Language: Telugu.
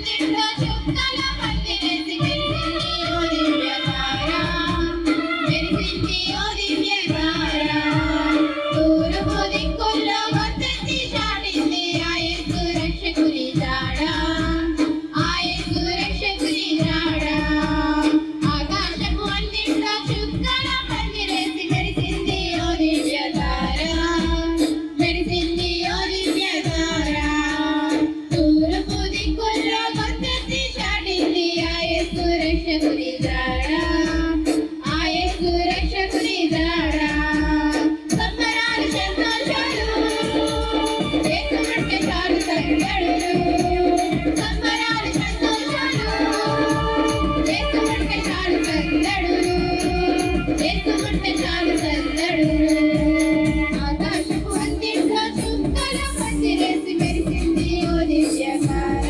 దివ్య దివ్య దివ్య రక్షకుని జాడా ఆ యేసు రక్షకుని జాడా సంబరాలు సంతోషాలు యేసు అంటే చాలు తగ్గడు సంబరాలు సంతోషాలు యేసు అంటే చాలు తగ్గడు యేసు అంటే చాలు తగ్గడు